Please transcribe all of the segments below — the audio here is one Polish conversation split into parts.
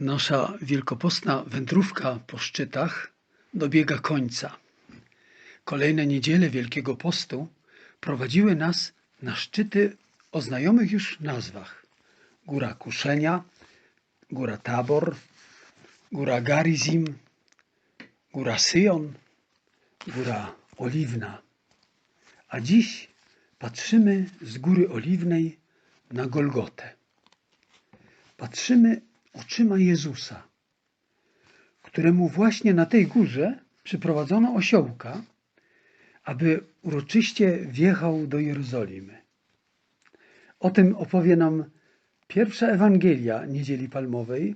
Nasza wielkopostna wędrówka po szczytach dobiega końca. Kolejne niedziele Wielkiego Postu prowadziły nas na szczyty o znajomych już nazwach. Góra Kuszenia, Góra Tabor, Góra Garizim, Góra Syjon, Góra Oliwna. A dziś patrzymy z Góry Oliwnej na Golgotę. Patrzymy oczyma Jezusa, któremu właśnie na tej górze przyprowadzono osiołka, aby uroczyście wjechał do Jerozolimy. O tym opowie nam pierwsza Ewangelia Niedzieli Palmowej,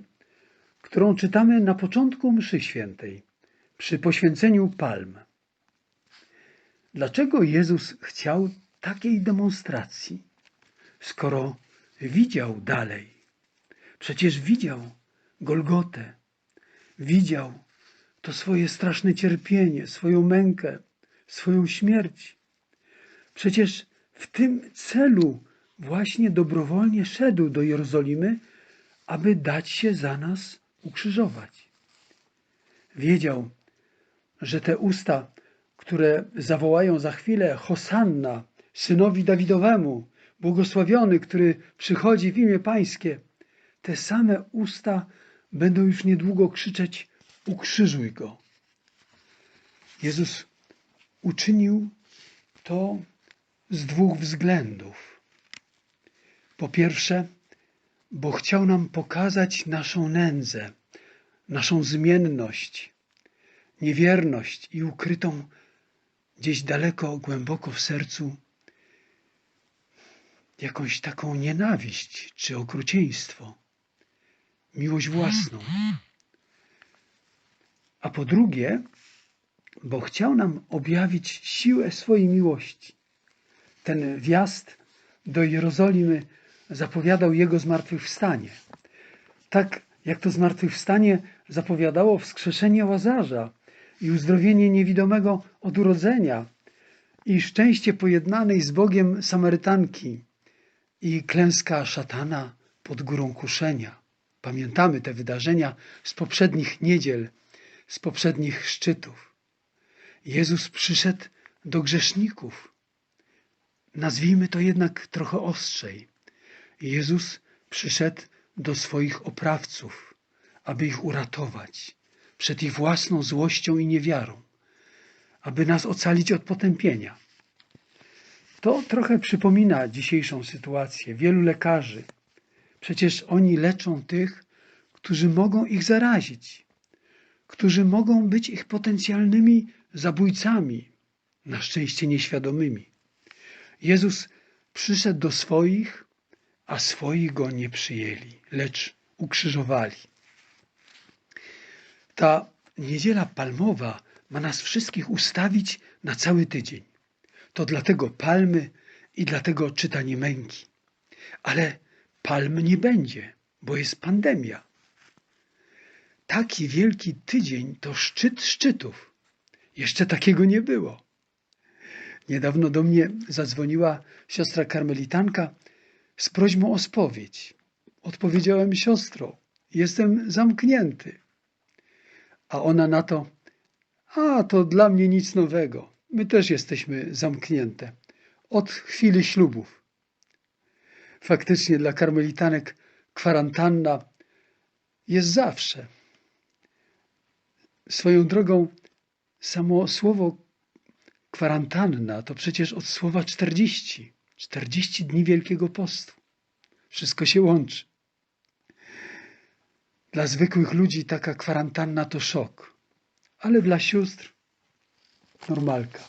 którą czytamy na początku mszy świętej, przy poświęceniu palm. Dlaczego Jezus chciał takiej demonstracji, skoro widział dalej? Przecież widział Golgotę, widział to swoje straszne cierpienie, swoją mękę, swoją śmierć. Przecież w tym celu właśnie dobrowolnie szedł do Jerozolimy, aby dać się za nas ukrzyżować. Wiedział, że te usta, które zawołają za chwilę Hosanna, synowi Dawidowemu, błogosławiony, który przychodzi w imię Pańskie, te same usta będą już niedługo krzyczeć: Ukrzyżuj go. Jezus uczynił to z dwóch względów. Po pierwsze, bo chciał nam pokazać naszą nędzę, naszą zmienność, niewierność i ukrytą gdzieś daleko, głęboko w sercu jakąś taką nienawiść czy okrucieństwo miłość własną. A po drugie, bo chciał nam objawić siłę swojej miłości. Ten wjazd do Jerozolimy zapowiadał jego zmartwychwstanie. Tak jak to zmartwychwstanie zapowiadało wskrzeszenie Łazarza i uzdrowienie niewidomego od urodzenia i szczęście pojednanej z Bogiem Samarytanki i klęska szatana pod górą kuszenia. Pamiętamy te wydarzenia z poprzednich niedziel, z poprzednich szczytów. Jezus przyszedł do grzeszników. Nazwijmy to jednak trochę ostrzej. Jezus przyszedł do swoich oprawców, aby ich uratować przed ich własną złością i niewiarą, aby nas ocalić od potępienia. To trochę przypomina dzisiejszą sytuację. Wielu lekarzy, Przecież oni leczą tych, którzy mogą ich zarazić, którzy mogą być ich potencjalnymi zabójcami, na szczęście nieświadomymi. Jezus przyszedł do swoich, a swoi go nie przyjęli, lecz ukrzyżowali. Ta niedziela palmowa ma nas wszystkich ustawić na cały tydzień. To dlatego palmy i dlatego czytanie męki. Ale palm nie będzie, bo jest pandemia. Taki wielki tydzień to szczyt szczytów. Jeszcze takiego nie było. Niedawno do mnie zadzwoniła siostra karmelitanka z prośbą o spowiedź. Odpowiedziałem siostro, jestem zamknięty. A ona na to, a to dla mnie nic nowego. My też jesteśmy zamknięte od chwili ślubów. Faktycznie dla karmelitanek kwarantanna jest zawsze. Swoją drogą samo słowo kwarantanna to przecież od słowa 40. 40 dni Wielkiego Postu. Wszystko się łączy. Dla zwykłych ludzi taka kwarantanna to szok, ale dla sióstr normalka.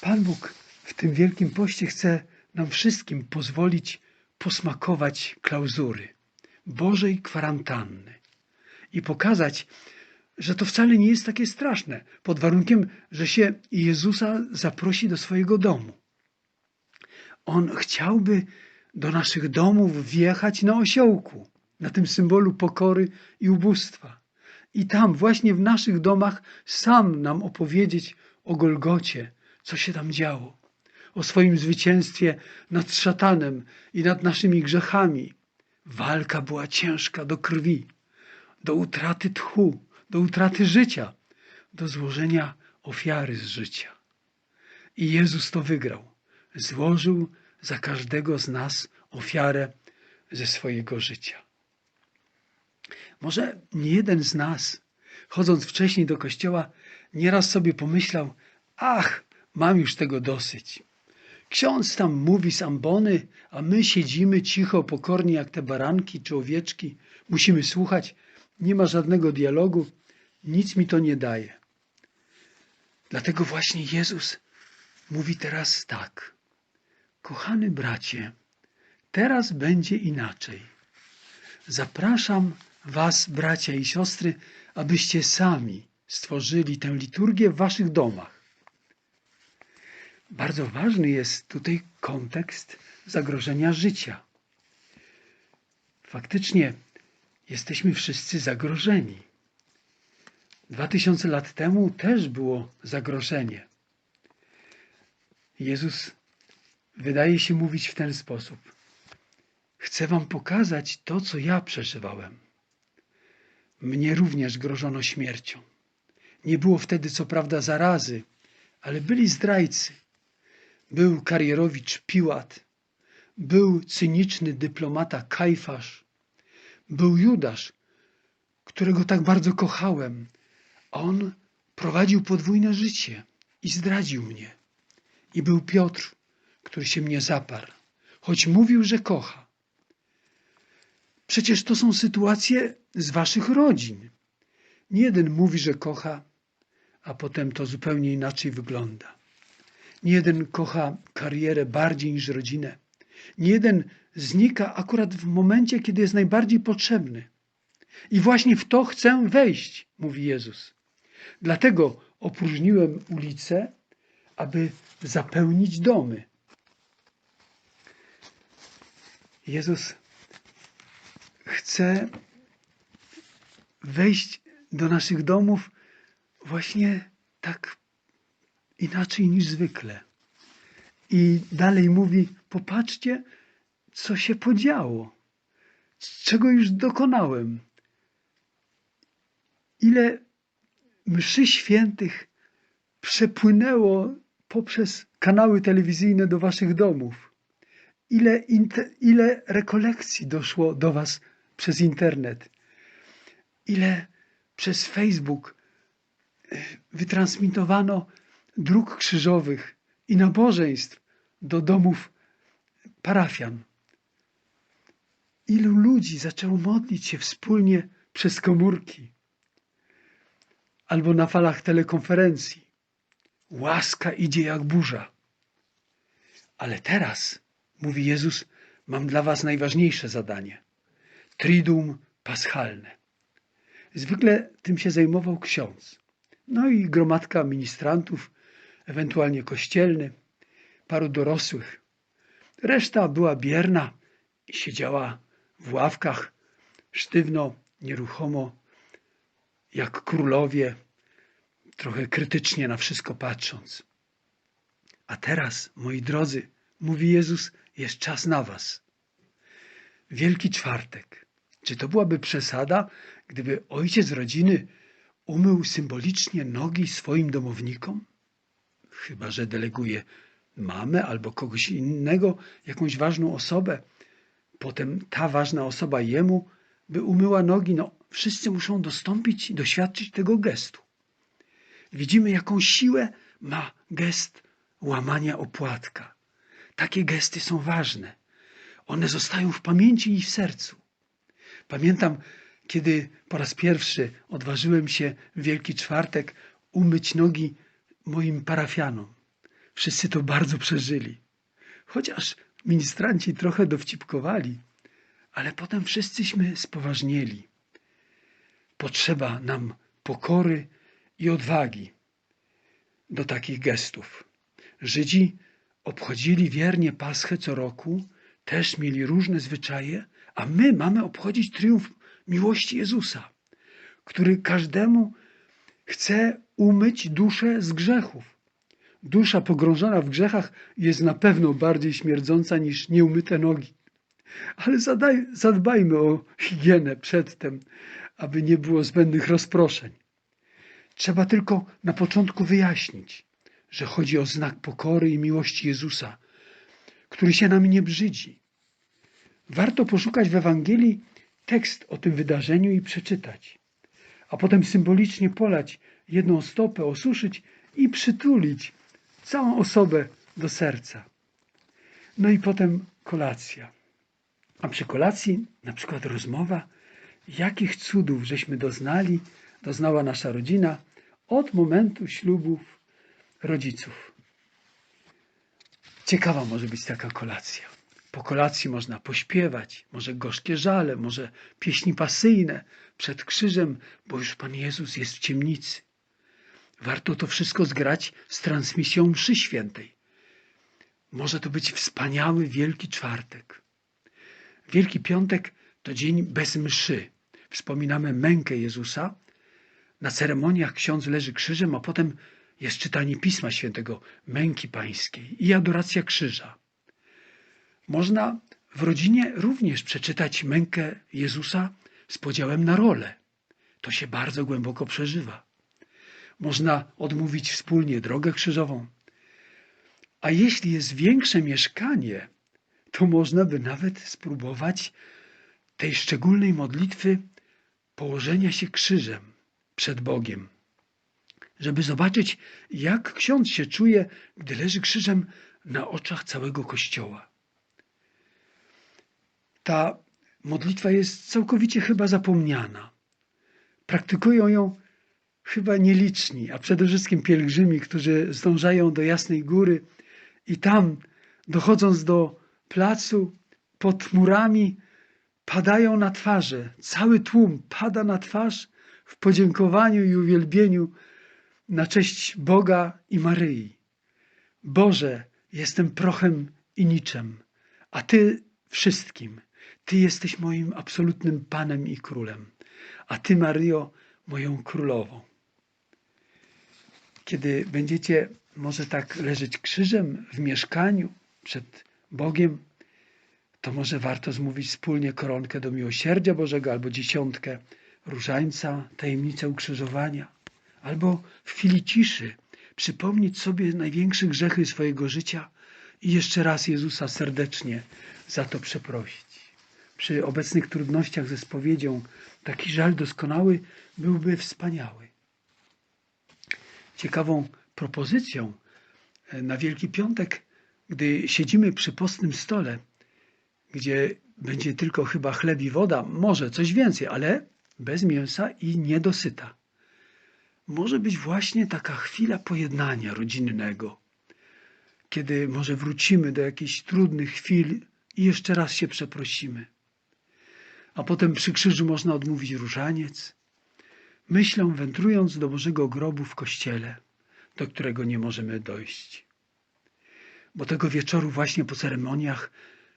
Pan Bóg w tym Wielkim Poście chce nam wszystkim pozwolić posmakować klauzury Bożej kwarantanny i pokazać, że to wcale nie jest takie straszne, pod warunkiem, że się Jezusa zaprosi do swojego domu. On chciałby do naszych domów wjechać na osiołku, na tym symbolu pokory i ubóstwa. I tam, właśnie w naszych domach, sam nam opowiedzieć o Golgocie, co się tam działo o swoim zwycięstwie nad szatanem i nad naszymi grzechami, Walka była ciężka do krwi, do utraty tchu, do utraty życia, do złożenia ofiary z życia. I Jezus to wygrał. Złożył za każdego z nas ofiarę ze swojego życia. Może nie jeden z nas, chodząc wcześniej do kościoła, nieraz sobie pomyślał: Ach, mam już tego dosyć. Ksiądz tam mówi z ambony, a my siedzimy cicho, pokornie jak te baranki czy owieczki. Musimy słuchać, nie ma żadnego dialogu, nic mi to nie daje. Dlatego właśnie Jezus mówi teraz tak. Kochany bracie, teraz będzie inaczej. Zapraszam Was, bracia i siostry, abyście sami stworzyli tę liturgię w Waszych domach. Bardzo ważny jest tutaj kontekst zagrożenia życia. Faktycznie jesteśmy wszyscy zagrożeni. Dwa tysiące lat temu też było zagrożenie. Jezus wydaje się mówić w ten sposób. Chcę wam pokazać to, co ja przeżywałem. Mnie również grożono śmiercią. Nie było wtedy co prawda zarazy, ale byli zdrajcy. Był karierowicz Piłat, był cyniczny dyplomata Kajfasz, był Judasz, którego tak bardzo kochałem. On prowadził podwójne życie i zdradził mnie. I był Piotr, który się mnie zaparł, choć mówił, że kocha. Przecież to są sytuacje z waszych rodzin. Nie jeden mówi, że kocha, a potem to zupełnie inaczej wygląda. Nie jeden kocha karierę bardziej niż rodzinę. Nie jeden znika akurat w momencie, kiedy jest najbardziej potrzebny. I właśnie w to chcę wejść, mówi Jezus. Dlatego opróżniłem ulice, aby zapełnić domy. Jezus chce wejść do naszych domów właśnie tak inaczej niż zwykle. I dalej mówi: Popatrzcie, co się podziało, czego już dokonałem. Ile mszy świętych przepłynęło poprzez kanały telewizyjne do waszych domów. Ile, ile rekolekcji doszło do was przez internet. Ile przez Facebook e, wytransmitowano dróg krzyżowych i nabożeństw do domów parafian. Ilu ludzi zaczęło modlić się wspólnie przez komórki albo na falach telekonferencji. Łaska idzie jak burza. Ale teraz, mówi Jezus, mam dla was najważniejsze zadanie. Triduum paschalne. Zwykle tym się zajmował ksiądz. No i gromadka ministrantów, ewentualnie kościelny, paru dorosłych. Reszta była bierna i siedziała w ławkach sztywno, nieruchomo, jak królowie, trochę krytycznie na wszystko patrząc. A teraz, moi drodzy, mówi Jezus, jest czas na was. Wielki Czwartek. Czy to byłaby przesada, gdyby ojciec rodziny umył symbolicznie nogi swoim domownikom? Chyba, że deleguje mamę albo kogoś innego, jakąś ważną osobę. Potem ta ważna osoba jemu by umyła nogi. No, wszyscy muszą dostąpić i doświadczyć tego gestu. Widzimy, jaką siłę ma gest łamania opłatka. Takie gesty są ważne. One zostają w pamięci i w sercu. Pamiętam, kiedy po raz pierwszy odważyłem się w Wielki Czwartek umyć nogi moim parafianom. Wszyscy to bardzo przeżyli. Chociaż ministranci trochę dowcipkowali, ale potem wszyscyśmy spoważnieli. Potrzeba nam pokory i odwagi do takich gestów. Żydzi obchodzili wiernie Paschę co roku, też mieli różne zwyczaje, a my mamy obchodzić triumf miłości Jezusa, który każdemu chce umyć duszę z grzechów. Dusza pogrążona w grzechach jest na pewno bardziej śmierdząca niż nieumyte nogi. Ale zadaj, zadbajmy o higienę przedtem, aby nie było zbędnych rozproszeń. Trzeba tylko na początku wyjaśnić, że chodzi o znak pokory i miłości Jezusa, który się nami nie brzydzi. Warto poszukać w Ewangelii tekst o tym wydarzeniu i przeczytać, a potem symbolicznie polać jedną stopę, osuszyć i przytulić całą osobę do serca. No i potem kolacja. A przy kolacji na przykład rozmowa, jakich cudów żeśmy doznali, doznała nasza rodzina od momentu ślubów rodziców. Ciekawa może być taka kolacja. Po kolacji można pośpiewać, może gorzkie żale, może pieśni pasyjne przed krzyżem, bo już Pan Jezus jest w ciemnicy. Warto to wszystko zgrać z transmisją mszy świętej. Może to być wspaniały Wielki Czwartek. Wielki Piątek to dzień bez mszy. Wspominamy mękę Jezusa. Na ceremoniach ksiądz leży krzyżem, a potem jest czytanie Pisma Świętego, męki pańskiej i adoracja krzyża. Można w rodzinie również przeczytać mękę Jezusa z podziałem na role. To się bardzo głęboko przeżywa. Można odmówić wspólnie drogę krzyżową. A jeśli jest większe mieszkanie, to można by nawet spróbować tej szczególnej modlitwy położenia się krzyżem przed Bogiem, żeby zobaczyć, jak ksiądz się czuje, gdy leży krzyżem na oczach całego kościoła. Ta modlitwa jest całkowicie chyba zapomniana. Praktykują ją chyba nieliczni, a przede wszystkim pielgrzymi, którzy zdążają do Jasnej Góry i tam, dochodząc do placu, pod murami, padają na twarze. Cały tłum pada na twarz w podziękowaniu i uwielbieniu na cześć Boga i Maryi. Boże, jestem prochem i niczem, a Ty wszystkim. Ty jesteś moim absolutnym Panem i Królem, a Ty, Maryjo, moją Królową. Kiedy będziecie może tak leżeć krzyżem w mieszkaniu przed Bogiem, to może warto zmówić wspólnie koronkę do miłosierdzia Bożego albo dziesiątkę różańca, tajemnicę ukrzyżowania, albo w chwili ciszy przypomnieć sobie największe grzechy swojego życia i jeszcze raz Jezusa serdecznie za to przeprosić. Przy obecnych trudnościach ze spowiedzią taki żal doskonały byłby wspaniały. Ciekawą propozycją e, na Wielki Piątek, gdy siedzimy przy postnym stole, gdzie będzie tylko chyba chleb i woda, może coś więcej, ale bez mięsa i niedosyta. Może być właśnie taka chwila pojednania rodzinnego, kiedy może wrócimy do jakichś trudnych chwil i jeszcze raz się przeprosimy. A potem przy krzyżu można odmówić różaniec, myślą wędrując do Bożego grobu w kościele, do którego nie możemy dojść. Bo tego wieczoru właśnie po ceremoniach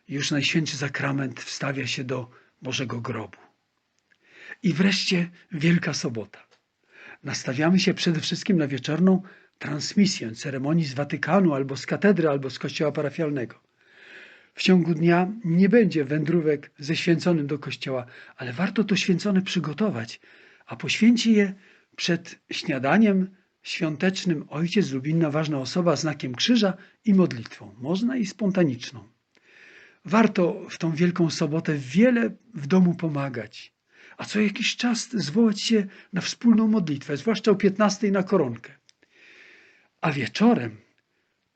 już Najświętszy Sakrament wstawia się do Bożego grobu. I wreszcie Wielka Sobota. Nastawiamy się przede wszystkim na wieczorną transmisję ceremonii z Watykanu, albo z katedry, albo z kościoła parafialnego. W ciągu dnia nie będzie wędrówek ze święconym do kościoła, ale warto to święcone przygotować, a poświęci je przed śniadaniem świątecznym ojciec lub inna ważna osoba znakiem krzyża i modlitwą. Można i spontaniczną. Warto w tą Wielką Sobotę wiele w domu pomagać, a co jakiś czas zwołać się na wspólną modlitwę, zwłaszcza o 15 na koronkę. A wieczorem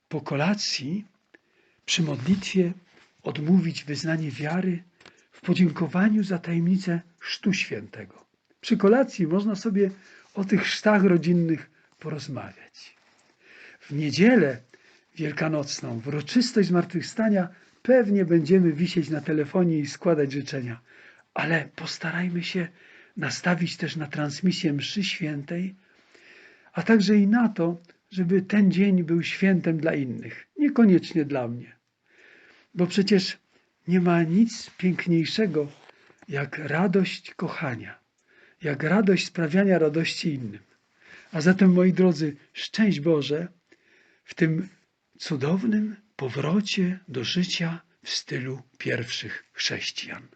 po kolacji przy modlitwie odmówić wyznanie wiary w podziękowaniu za tajemnicę Chrztu Świętego. Przy kolacji można sobie o tych chrztach rodzinnych porozmawiać. W niedzielę wielkanocną, w uroczystość zmartwychwstania, pewnie będziemy wisieć na telefonie i składać życzenia, ale postarajmy się nastawić też na transmisję mszy świętej, a także i na to, żeby ten dzień był świętem dla innych, niekoniecznie dla mnie. Bo przecież nie ma nic piękniejszego jak radość kochania, jak radość sprawiania radości innym. A zatem, moi drodzy, szczęść Boże w tym cudownym powrocie do życia w stylu pierwszych chrześcijan.